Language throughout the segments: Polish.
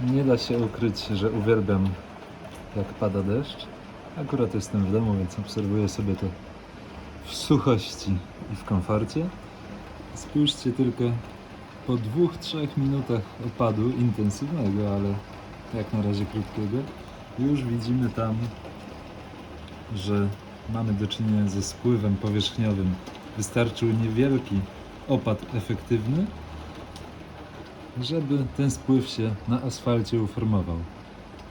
Nie da się ukryć, że uwielbiam jak pada deszcz. Akurat jestem w domu, więc obserwuję sobie to w suchości i w komforcie. Spójrzcie tylko po dwóch, trzech minutach opadu intensywnego, ale jak na razie krótkiego, już widzimy tam, że mamy do czynienia ze spływem powierzchniowym. Wystarczył niewielki opad efektywny, żeby ten spływ się na asfalcie uformował.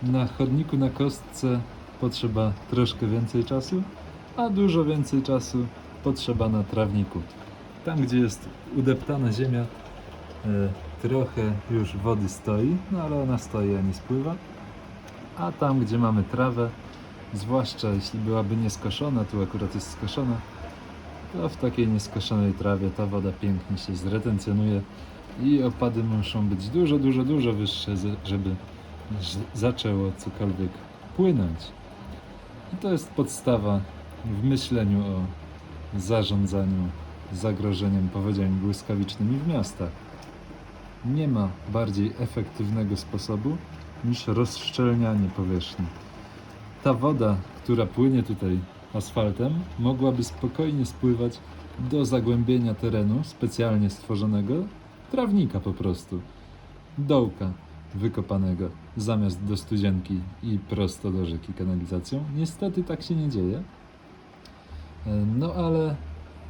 Na chodniku na kostce potrzeba troszkę więcej czasu, a dużo więcej czasu potrzeba na trawniku. Tam, gdzie jest udeptana ziemia, e, trochę już wody stoi, no ale ona stoi, a nie spływa. A tam, gdzie mamy trawę, zwłaszcza jeśli byłaby nieskoszona, tu akurat jest skoszona, to w takiej nieskoszonej trawie ta woda pięknie się zretencjonuje i opady muszą być dużo, dużo, dużo wyższe, ze- żeby zaczęło cokolwiek płynąć. I to jest podstawa w myśleniu o zarządzaniu zagrożeniem powodziami błyskawicznymi w miastach. Nie ma bardziej efektywnego sposobu niż rozszczelnianie powierzchni. Ta woda, która płynie tutaj asfaltem, mogłaby spokojnie spływać do zagłębienia terenu specjalnie stworzonego, trawnika po prostu, dołka wykopanego zamiast do studzienki i prosto do rzeki kanalizacją. Niestety tak się nie dzieje. E, No ale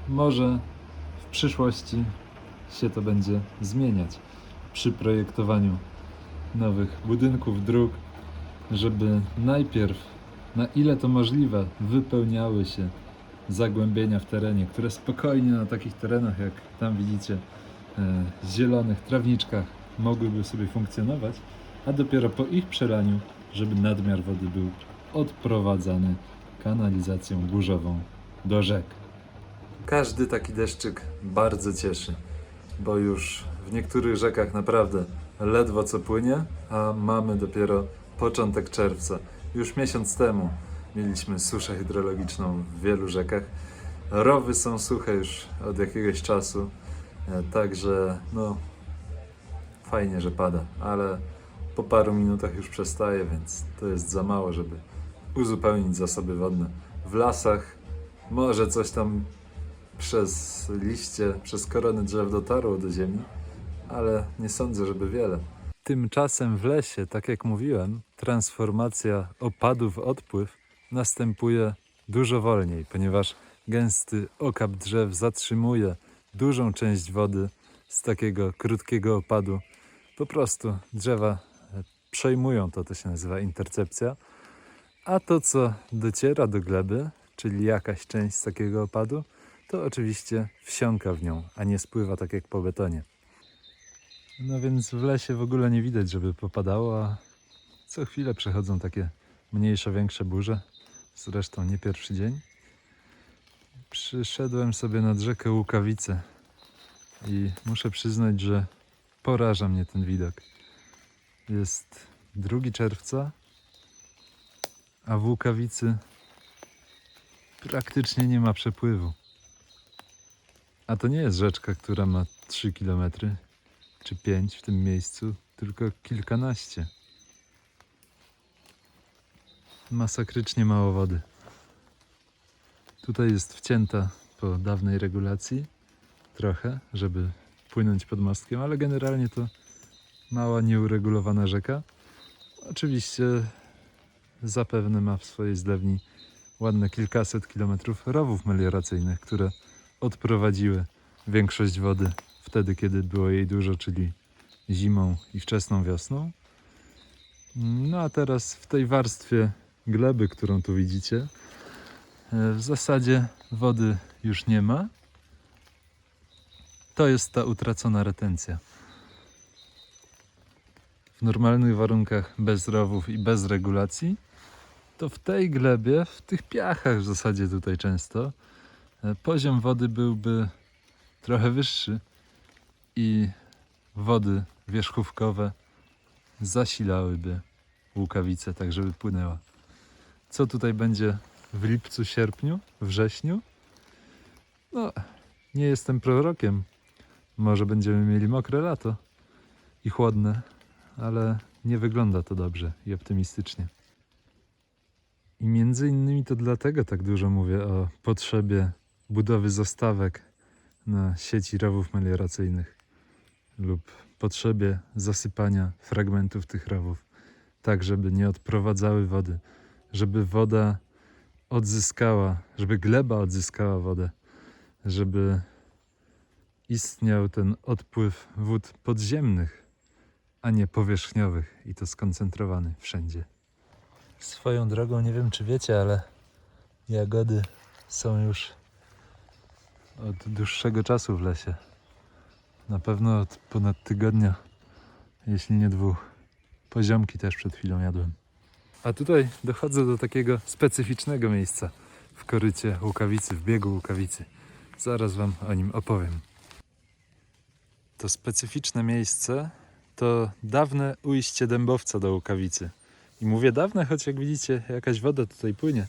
może w przyszłości się to będzie zmieniać przy projektowaniu nowych budynków, dróg, żeby najpierw, na ile to możliwe, wypełniały się zagłębienia w terenie, które spokojnie na takich terenach, jak tam widzicie, zielonych trawniczkach mogłyby sobie funkcjonować, a dopiero po ich przelaniu, żeby nadmiar wody był odprowadzany kanalizacją burzową do rzek. Każdy taki deszczyk bardzo cieszy, bo już w niektórych rzekach naprawdę ledwo co płynie, a mamy dopiero początek czerwca. Już miesiąc temu mieliśmy suszę hydrologiczną w wielu rzekach. Rowy są suche już od jakiegoś czasu, e, także no fajnie, że pada, ale po paru minutach już przestaje, więc to jest za mało, żeby uzupełnić zasoby wodne. W lasach może coś tam przez liście, przez korony drzew dotarło do ziemi, ale nie sądzę, żeby wiele. Tymczasem w lesie, tak jak mówiłem, transformacja opadu w odpływ następuje dużo wolniej, ponieważ gęsty okap drzew zatrzymuje dużą część wody z takiego krótkiego opadu. Po prostu drzewa e, przejmują to, to się nazywa intercepcja, a to, co dociera do gleby, czyli jakaś część z takiego opadu, to oczywiście wsiąka w nią, a nie spływa tak jak po betonie. No więc w lesie w ogóle nie widać, żeby popadało, a co chwilę przechodzą takie mniejsze, większe burze. Zresztą nie pierwszy dzień. Przyszedłem sobie nad rzekę Łukawice i muszę przyznać, że poraża mnie ten widok. Jest 2 czerwca, a w Łukawicy praktycznie nie ma przepływu. A to nie jest rzeczka, która ma 3 km czy 5 w tym miejscu, tylko kilkanaście. Masakrycznie mało wody. Tutaj jest wcięta po dawnej regulacji trochę, żeby płynąć pod mostkiem, ale generalnie to mała, nieuregulowana rzeka. Oczywiście zapewne ma w swojej zlewni ładne kilkaset kilometrów rowów melioracyjnych, które odprowadziły większość wody wtedy, kiedy było jej dużo, czyli zimą i wczesną wiosną. No a teraz w tej warstwie gleby, którą tu widzicie, w zasadzie wody już nie ma. To jest ta utracona retencja. W normalnych warunkach bez rowów i bez regulacji, to w tej glebie, w tych piachach w zasadzie tutaj często, e, poziom wody byłby trochę wyższy i wody wierzchówkowe zasilałyby łukawice, tak żeby płynęła. Co tutaj będzie w lipcu, sierpniu, wrześniu? No, nie jestem prorokiem. Może będziemy mieli mokre lato i chłodne, ale nie wygląda to dobrze i optymistycznie. I między innymi to dlatego tak dużo mówię o potrzebie budowy zastawek na sieci rowów melioracyjnych lub potrzebie zasypania fragmentów tych rowów, tak żeby nie odprowadzały wody, żeby woda odzyskała, żeby gleba odzyskała wodę, żeby istniał ten odpływ wód podziemnych, a nie powierzchniowych i to skoncentrowany wszędzie. Swoją drogą, nie wiem czy wiecie, ale jagody są już od dłuższego czasu w lesie. Na pewno od ponad tygodnia, jeśli nie dwóch. Poziomki też przed chwilą jadłem. A tutaj dochodzę do takiego specyficznego miejsca w korycie Łukawicy, w biegu Łukawicy. Zaraz Wam o nim opowiem. To specyficzne miejsce to dawne ujście dębowca do Łukawicy. I mówię dawne, choć jak widzicie, jakaś woda tutaj płynie.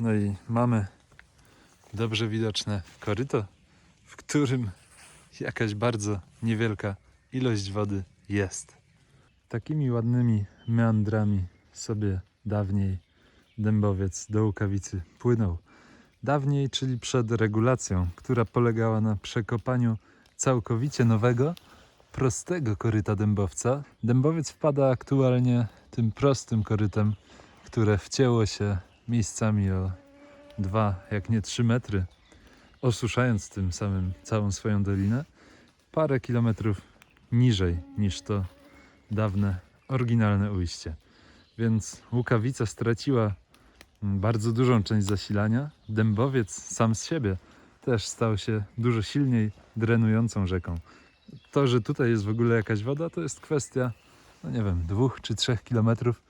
No i mamy dobrze widoczne koryto, w którym jakaś bardzo niewielka ilość wody jest. Takimi ładnymi meandrami sobie dawniej dębowiec do Łukawicy płynął. Dawniej, czyli przed regulacją, która polegała na przekopaniu całkowicie nowego, prostego koryta dębowca. Dębowiec wpada aktualnie tym prostym korytem, które wcięło się miejscami o dwa, jak nie trzy metry, osuszając tym samym całą swoją dolinę, parę kilometrów niżej niż to dawne, oryginalne ujście. Więc Łukawica straciła mm, bardzo dużą część zasilania. Dębowiec sam z siebie też stał się dużo silniej drenującą rzeką. To, że tutaj jest w ogóle jakaś woda, to jest kwestia, no nie wiem, dwóch czy trzech kilometrów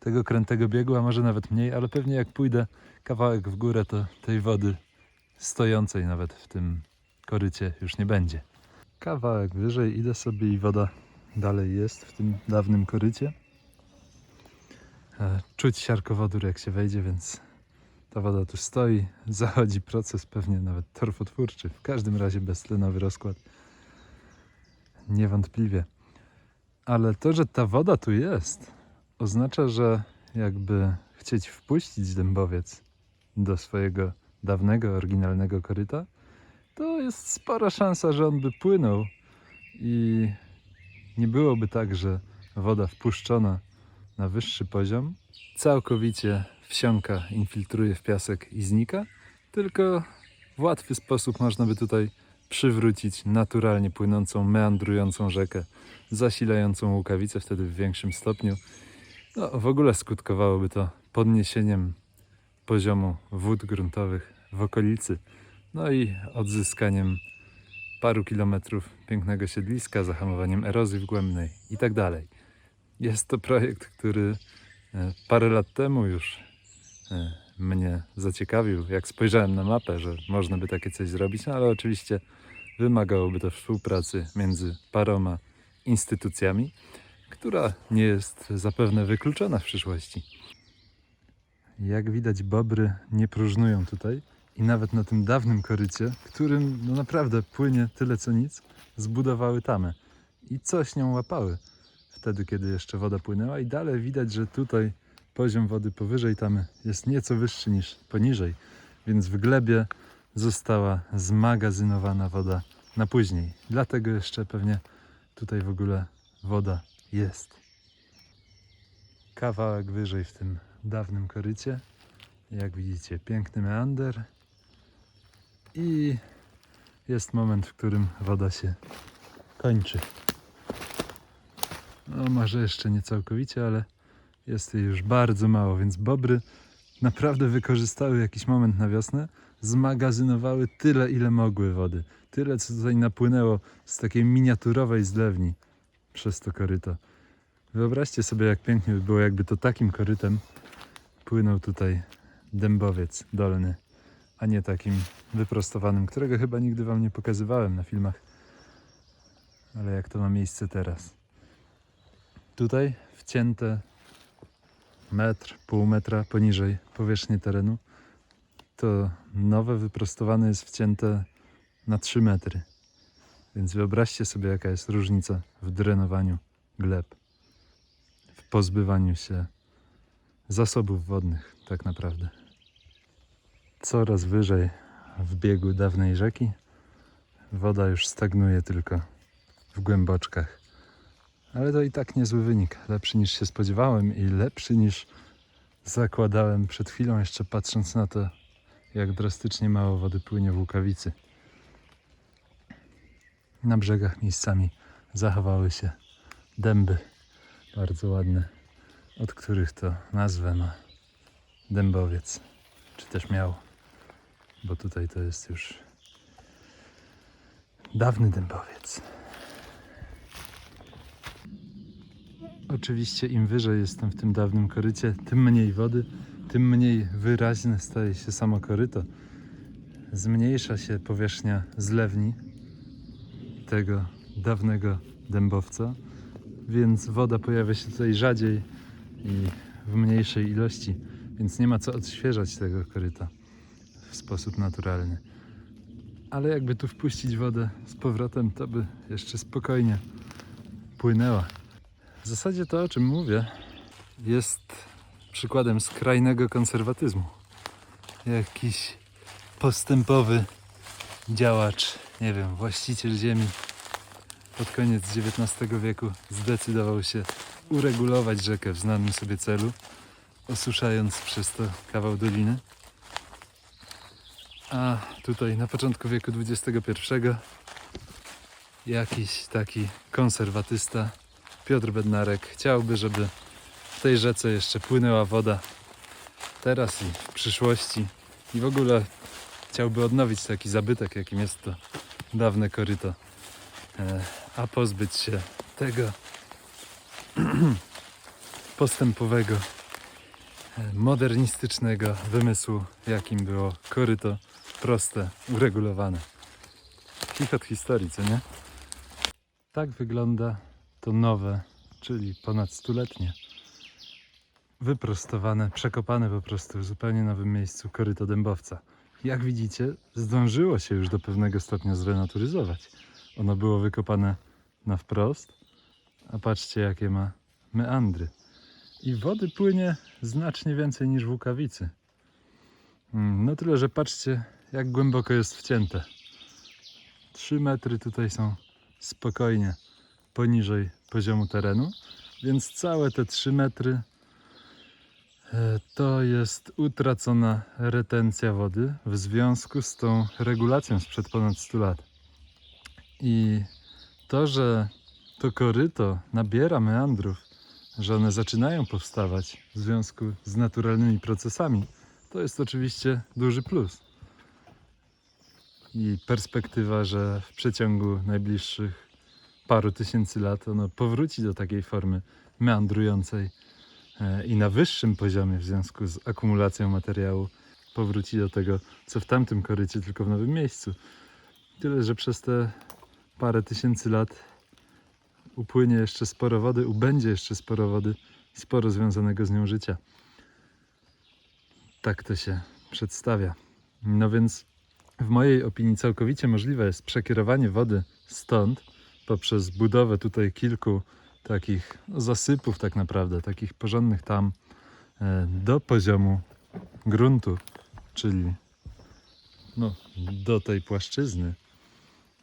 tego krętego biegu, a może nawet mniej, ale pewnie jak pójdę kawałek w górę, to tej wody stojącej nawet w tym korycie już nie będzie. Kawałek wyżej idę sobie i woda dalej jest w tym dawnym korycie. E, Czuć siarkowodór jak się wejdzie, więc ta woda tu stoi. Zachodzi proces pewnie nawet torfotwórczy. W każdym razie beztlenowy rozkład. Niewątpliwie. Ale to, że ta woda tu jest, oznacza, że jakby chcieć wpuścić dębowiec do swojego dawnego, oryginalnego koryta, to jest spora szansa, że on by płynął i nie byłoby tak, że woda wpuszczona na wyższy poziom całkowicie wsiąka, infiltruje w piasek i znika, tylko w łatwy sposób można by tutaj przywrócić naturalnie płynącą, meandrującą rzekę, zasilającą łukawicę wtedy w większym stopniu. No, w ogóle skutkowałoby to podniesieniem poziomu wód gruntowych w okolicy, no i odzyskaniem paru kilometrów pięknego siedliska, zahamowaniem erozji wgłębnej i tak. Jest to projekt, który e, parę lat temu już e, mnie zaciekawił, jak spojrzałem na mapę, że można by takie coś zrobić, no ale oczywiście wymagałoby to współpracy między paroma instytucjami, która nie jest zapewne wykluczona w przyszłości. Jak widać, bobry nie próżnują tutaj i nawet na tym dawnym korycie, którym no naprawdę płynie tyle co nic, zbudowały tamę i coś nią łapały wtedy, kiedy jeszcze woda płynęła i dalej widać, że tutaj poziom wody powyżej tamy jest nieco wyższy niż poniżej, więc w glebie została zmagazynowana woda na później. Dlatego jeszcze pewnie tutaj w ogóle woda jest. Kawałek wyżej w tym dawnym korycie. Jak widzicie, piękny meander. I jest moment, w którym woda się kończy. No, może jeszcze nie całkowicie, ale jest jej już bardzo mało, więc bobry naprawdę wykorzystały jakiś moment na wiosnę, zmagazynowały tyle, ile mogły wody. Tyle, co tutaj napłynęło z takiej miniaturowej zlewni przez to koryto. Wyobraźcie sobie, jak pięknie by było, jakby to takim korytem płynął tutaj dębowiec dolny, a nie takim wyprostowanym, którego chyba nigdy wam nie pokazywałem na filmach. Ale jak to ma miejsce teraz. Tutaj wcięte metr, pół metra poniżej powierzchni terenu, to nowe wyprostowane jest wcięte na 3 metry. Więc wyobraźcie sobie, jaka jest różnica w drenowaniu gleb. pozbywaniu się zasobów wodnych, tak naprawdę. Coraz wyżej w biegu dawnej rzeki woda już stagnuje tylko w głęboczkach. Ale to i tak niezły wynik. Lepszy niż się spodziewałem i lepszy niż zakładałem przed chwilą, jeszcze patrząc na to, jak drastycznie mało wody płynie w Łukawicy. Na brzegach miejscami zachowały się dęby, bardzo ładne, od których to nazwę ma dębowiec, czy też miał, bo tutaj to jest już dawny dębowiec. Oczywiście im wyżej jestem w tym dawnym korycie, tym mniej wody, tym mniej wyraźne staje się samo koryto. Zmniejsza się powierzchnia zlewni tego dawnego dębowca, więc woda pojawia się tutaj rzadziej i w mniejszej ilości, więc nie ma co odświeżać tego koryta w sposób naturalny. Ale jakby tu wpuścić wodę z powrotem, to by jeszcze spokojnie płynęła. W zasadzie to, o czym mówię, jest przykładem skrajnego konserwatyzmu. Jakiś postępowy działacz, nie wiem, właściciel ziemi pod koniec XIX wieku zdecydował się uregulować rzekę w znanym sobie celu, osuszając przez to kawał doliny. A tutaj na początku wieku XXI jakiś taki konserwatysta Piotr Bednarek chciałby, żeby w tej rzece jeszcze płynęła woda teraz i w przyszłości i w ogóle chciałby odnowić taki zabytek, jakim jest to dawne koryto, e, a pozbyć się tego postępowego, e, modernistycznego wymysłu, jakim było koryto proste, uregulowane. Chichot historii, co nie? Tak wygląda to nowe, czyli ponad stuletnie, wyprostowane, przekopane po prostu w zupełnie nowym miejscu koryto dębowca. Jak widzicie, zdążyło się już do pewnego stopnia zrenaturyzować. Ono było wykopane na wprost, a patrzcie jakie ma meandry. I wody płynie znacznie więcej niż w Łukawicy. Mm, No tyle, że patrzcie jak głęboko jest wcięte. 3 metry tutaj są spokojnie poniżej poziomu terenu, więc całe te 3 metry e, to jest utracona retencja wody w związku z tą regulacją sprzed ponad 100 lat. I to, że to koryto nabiera meandrów, że one zaczynają powstawać w związku z naturalnymi procesami, to jest oczywiście duży plus. I perspektywa, że w przeciągu najbliższych paru tysięcy lat ono powróci do takiej formy meandrującej e, i na wyższym poziomie w związku z akumulacją materiału powróci do tego, co w tamtym korycie, tylko w nowym miejscu. Tyle, że przez te parę tysięcy lat upłynie jeszcze sporo wody, ubędzie jeszcze sporo wody i sporo związanego z nią życia. Tak to się przedstawia. No więc w mojej opinii całkowicie możliwe jest przekierowanie wody stąd poprzez budowę tutaj kilku takich zasypów tak naprawdę, takich porządnych tam e, do poziomu gruntu, czyli no, do tej płaszczyzny.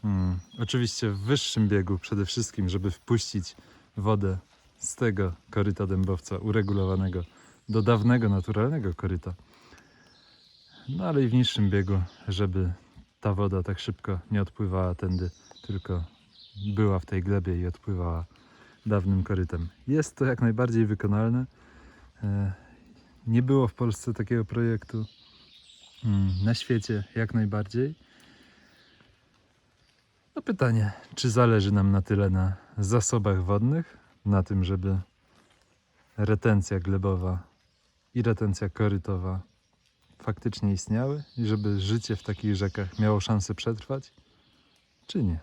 Mm, oczywiście w wyższym biegu przede wszystkim, żeby wpuścić wodę z tego koryta dębowca uregulowanego do dawnego naturalnego koryta. No ale i w niższym biegu, żeby ta woda tak szybko nie odpływała tędy, tylko była w tej glebie i odpływała dawnym korytem. Jest to jak najbardziej wykonalne. E, Nie było w Polsce takiego projektu. Mm, Na świecie jak najbardziej. No pytanie, czy zależy nam na tyle na zasobach wodnych, na tym, żeby retencja glebowa i retencja korytowa faktycznie istniały i żeby życie w takich rzekach miało szansę przetrwać, czy nie?